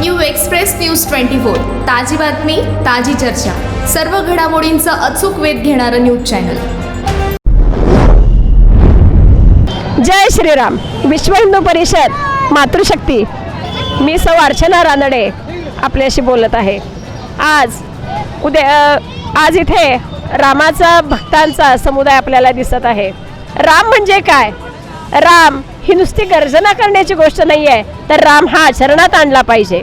New express news twenty four. ताजी बातमी ताजी चर्चा. सर्व घडामोडींचा अचूक वेध घेणारं न्यूज चॅनल. जय श्रीराम. विश्व हिंदू परिषद मातृशक्ती. मी सौ अर्चना रानडे आपल्याशी बोलत आहे. आज उद्या आज इथे रामाचा भक्तांचा समुदाय आपल्याला दिसत आहे. राम म्हणजे काय? राम ही नुसती गर्जना करण्याची गोष्ट नाही आहे तर राम हा आचरणात आणला पाहिजे.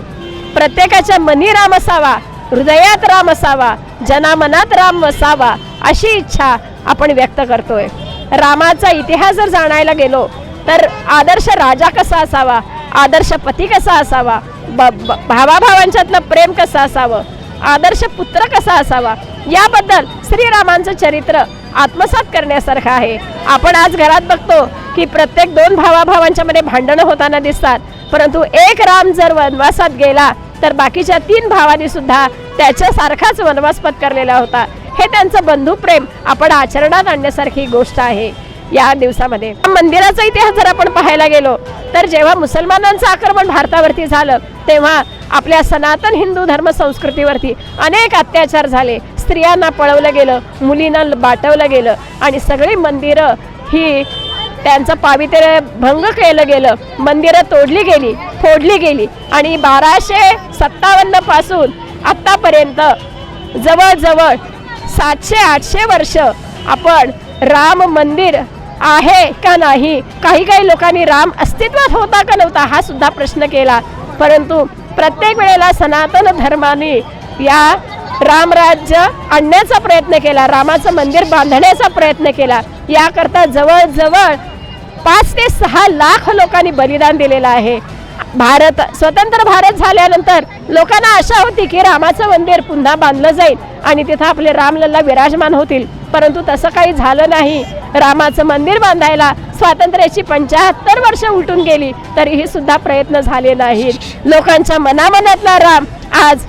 प्रत्येकाच्या मनी राम असावा हृदयात राम असावा जनामनात राम असावा अशी इच्छा आपण व्यक्त करतोय. रामाचा इतिहास जर जाणायला गेलो तर आदर्श राजा कसा असावा आदर्श पती कसा असावा ब ब- भावाभावांच्यातलं प्रेम कसं असावं आदर्श पुत्र कसा असावा याबद्दल श्रीरामांचं चरित्र आत्मसात करण्यासारखं आहे. आपण आज घरात बघतो की प्रत्येक दोन भावाभावांच्या मध्ये भांडणं होताना दिसतात. परंतु एक राम जर वनवासात गेला तर बाकीच्या तीन भावांनी सुद्धा त्याच्यासारखाच वनवास पत्करलेला होता. हे त्यांचं बंधुप्रेम आपण आचरणात आणण्यासारखी गोष्ट आहे. या दिवसामध्ये मंदिराचा इतिहास जर आपण पाहायला गेलो तर जेव्हा मुसलमानांचं आक्रमण भारतावरती झालं तेव्हा आपल्या सनातन हिंदू धर्म संस्कृतीवरती अनेक अत्याचार झाले. स्त्रियांना पळवलं गेलं मुलींना बाटवलं गेलं आणि सगळी मंदिरं ही त्यांचं पावित्र्य भंग केलं गेलं. मंदिरं तोडली गेली फोडली गेली आणि बाराशे सत्तावन्नपासून आत्तापर्यंत जवळजवळ सातशे आठशे वर्ष आपण राम मंदिर आहे का नाही? काही काही लोकांनी राम अस्तित्वात होता का नव्हता हा सुद्धा प्रश्न केला. परंतु प्रत्येक वेळेला सनातन धर्माने या रामराज्य आणण्याचा प्रयत्न केला रामाचं मंदिर बांधण्याचा प्रयत्न केला. याकरता जवळजवळ पाच ते सहा लाख लोकांनी बलिदान दिलेलं आहे. भारत स्वतंत्र भारत झाल्यानंतर लोकांना आशा होती की रामाचं मंदिर पुन्हा बांधलं जाईल आणि तिथं आपले रामलल्ला विराजमान होतील. परंतु तसं काही झालं नाही. रामाचं मंदिर बांधायला स्वातंत्र्याची पंच्याहत्तर वर्ष उलटून गेली तरीही सुद्धा प्रयत्न झाले नाहीत. लोकांच्या मनामनातला राम आज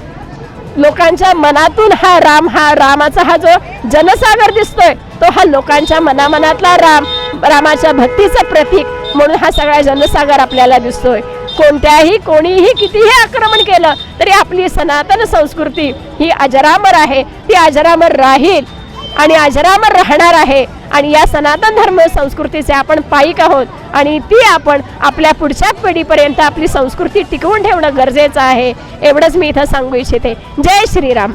लोकांच्या मनातून हा राम हा रामाचा हा जो जनसागर दिसतोय तो हा लोकांच्या मनामनातला राम रामाच्या भक्तीचं प्रतीक म्हणून हा सगळा जनसागर आपल्याला दिसतोय. कोणत्याही कोणीही कितीही आक्रमण केलं तरी आपली सनातन संस्कृती ही अजरामर आहे. ती अजरामर राहील आणि अजरामर राहणार आहे. आणि या सनातन धर्म संस्कृतीचे आपण पायिक आहोत. आणि ती आपण आपल्या पुढच्या पिढीपर्यंत आपली संस्कृती टिकवून ठेवणं गरजेचं आहे. एवढंच मी इथं सांगू इच्छिते. जय श्रीराम.